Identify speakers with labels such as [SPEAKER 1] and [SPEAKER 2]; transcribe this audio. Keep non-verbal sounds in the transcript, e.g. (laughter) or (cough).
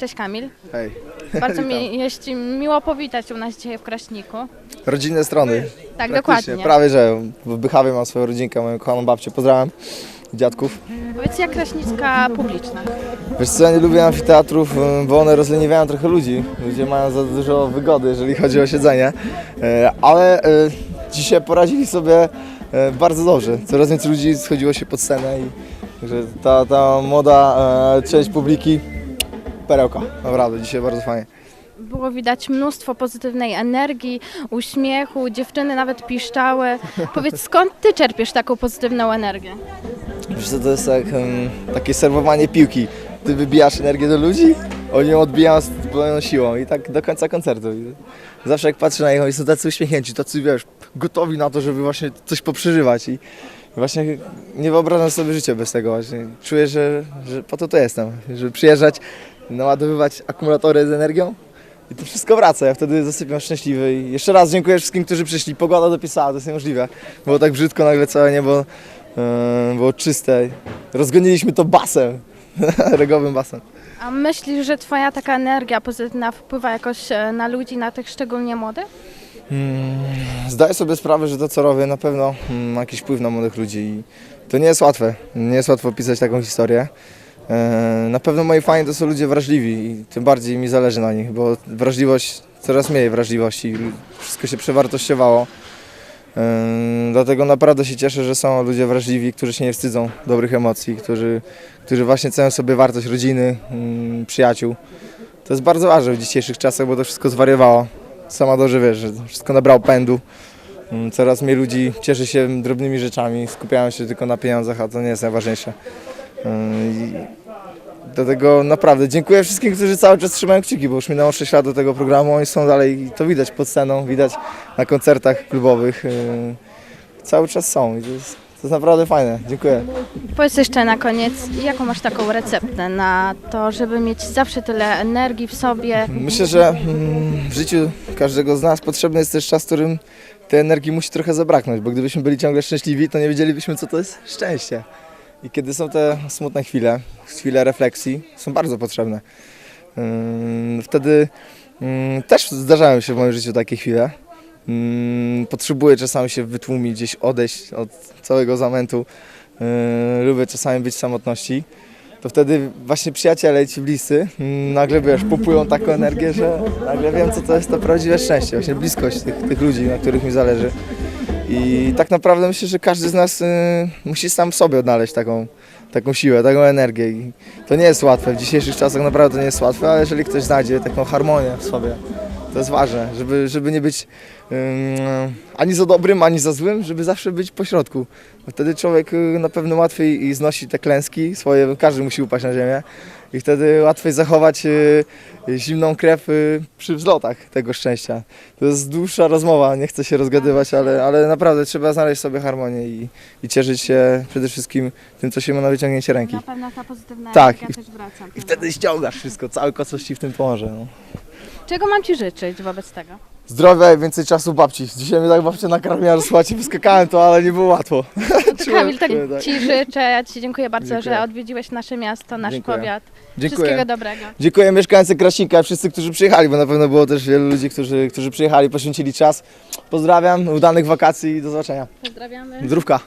[SPEAKER 1] Cześć Kamil.
[SPEAKER 2] Hej.
[SPEAKER 1] Bardzo (laughs) mi jest miło powitać u nas dzisiaj w Kraśniku.
[SPEAKER 2] Rodzinne strony.
[SPEAKER 1] Tak, dokładnie.
[SPEAKER 2] Prawie, że w Bychawie mam swoją rodzinkę, moją kochaną babcię. Pozdrawiam. Dziadków.
[SPEAKER 1] Powiedz, jak Kraśnicka publiczna?
[SPEAKER 2] Wiesz co, ja nie lubię amfiteatrów, bo one rozleniwiają trochę ludzi. Ludzie mają za dużo wygody, jeżeli chodzi o siedzenie. E, Ale e, dzisiaj poradzili sobie e, bardzo dobrze. Coraz więcej ludzi schodziło się pod scenę i także ta, ta młoda część publiki perełka. Naprawdę, dzisiaj bardzo fajnie.
[SPEAKER 1] Było widać mnóstwo pozytywnej energii, uśmiechu, dziewczyny nawet piszczały. (laughs) Powiedz, skąd ty czerpiesz taką pozytywną energię?
[SPEAKER 2] Wiesz co, to jest jak, em, takie serwowanie piłki. Ty wybijasz energię do ludzi, oni ją odbijają z pełną siłą i tak do końca koncertu. I zawsze jak patrzę na nich, oni są tacy uśmiechnięci, tacy wiesz, gotowi na to, żeby właśnie coś poprzeżywać i właśnie nie wyobrażam sobie życia bez tego właśnie. Czuję, że, że po to tu jestem, żeby przyjeżdżać, naładowywać akumulatory z energią i to wszystko wraca, ja wtedy zasypiam szczęśliwy i jeszcze raz dziękuję wszystkim, którzy przyszli. Pogoda dopisała, to jest niemożliwe. Było tak brzydko nagle całe niebo e, było czyste. Rozgoniliśmy to basem, (laughs) regowym basem.
[SPEAKER 1] A myślisz, że twoja taka energia pozytywna wpływa jakoś e, na ludzi, na tych szczególnie młodych?
[SPEAKER 2] Mm, Zdaję sobie sprawę, że to co robię na pewno mm, ma jakiś wpływ na młodych ludzi i to nie jest łatwe. Nie jest łatwo pisać taką historię. E, Na pewno moi fani to są ludzie wrażliwi i tym bardziej mi zależy na nich, bo wrażliwość, coraz mniej wrażliwości, wszystko się przewartościowało. E, Dlatego naprawdę się cieszę, że są ludzie wrażliwi, którzy się nie wstydzą dobrych emocji, którzy, którzy właśnie cenią sobie wartość rodziny, mm, przyjaciół. To jest bardzo ważne w dzisiejszych czasach, bo to wszystko zwariowało. Sama dobrze wiesz, że wszystko nabrało pędu. Mm, Coraz mniej ludzi cieszy się drobnymi rzeczami, skupiają się tylko na pieniądzach, a to nie jest najważniejsze. I dlatego naprawdę dziękuję wszystkim, którzy cały czas trzymają kciuki, bo już minęło 6 lat do tego programu, oni są dalej i to widać pod sceną, widać na koncertach klubowych. Ym, Cały czas są i to jest, to jest naprawdę fajne. Dziękuję.
[SPEAKER 1] Powiedz jeszcze na koniec, jaką masz taką receptę na to, żeby mieć zawsze tyle energii w sobie?
[SPEAKER 2] Myślę, że mm, w życiu każdego z nas potrzebny jest też czas, w którym tej energii musi trochę zabraknąć, bo gdybyśmy byli ciągle szczęśliwi, to nie wiedzielibyśmy, co to jest szczęście. I kiedy są te smutne chwile, chwile refleksji, są bardzo potrzebne. Ym, Wtedy ym, też zdarzają się w moim życiu takie chwile. Ym, Potrzebuję czasami się wytłumić, gdzieś odejść od całego zamętu. Lubię czasami być w samotności to wtedy właśnie przyjaciele i ci bliscy mm, nagle wiesz, pompują taką energię, że nagle wiem, co to jest to prawdziwe szczęście, właśnie bliskość tych, tych ludzi, na których mi zależy. I tak naprawdę myślę, że każdy z nas y, musi sam w sobie odnaleźć taką, taką siłę, taką energię. I to nie jest łatwe, w dzisiejszych czasach naprawdę to nie jest łatwe, ale jeżeli ktoś znajdzie taką harmonię w sobie, to jest ważne, żeby, żeby nie być ani za dobrym, ani za złym, żeby zawsze być pośrodku. Wtedy człowiek y, na pewno łatwiej i znosi te klęski swoje, każdy musi upaść na ziemię i wtedy łatwiej zachować y, zimną krew y, przy wzlotach tego szczęścia. To jest dłuższa rozmowa, nie chcę się rozgadywać, ale, ale naprawdę trzeba znaleźć sobie harmonię i, i cieszyć się przede wszystkim tym, co się ma na wyciągnięcie ręki.
[SPEAKER 1] Na pewno ta pozytywna
[SPEAKER 2] Tak,
[SPEAKER 1] energia też wraca.
[SPEAKER 2] I wtedy ściągasz wszystko, cały kosmos ci w tym pomoże. No.
[SPEAKER 1] Czego mam Ci życzyć wobec tego?
[SPEAKER 2] Zdrowia i więcej czasu babci. Dzisiaj mnie tak babcia nakarmiła, że słuchajcie, wyskakałem to, ale nie było łatwo. (laughs)
[SPEAKER 1] To Kamil, tak
[SPEAKER 2] tak.
[SPEAKER 1] Ci życzę, ja Ci dziękuję bardzo,
[SPEAKER 2] Dziękuję.
[SPEAKER 1] że odwiedziłeś nasze miasto, nasz
[SPEAKER 2] Dziękuję.
[SPEAKER 1] powiat.
[SPEAKER 2] Dziękuję.
[SPEAKER 1] Wszystkiego dobrego.
[SPEAKER 2] Dziękuję mieszkańcy Kraśnika, wszyscy, którzy przyjechali, bo na pewno było też wielu ludzi, którzy, którzy przyjechali, poświęcili czas. Pozdrawiam, udanych wakacji i do zobaczenia.
[SPEAKER 1] Pozdrawiamy.
[SPEAKER 2] Zdrówka.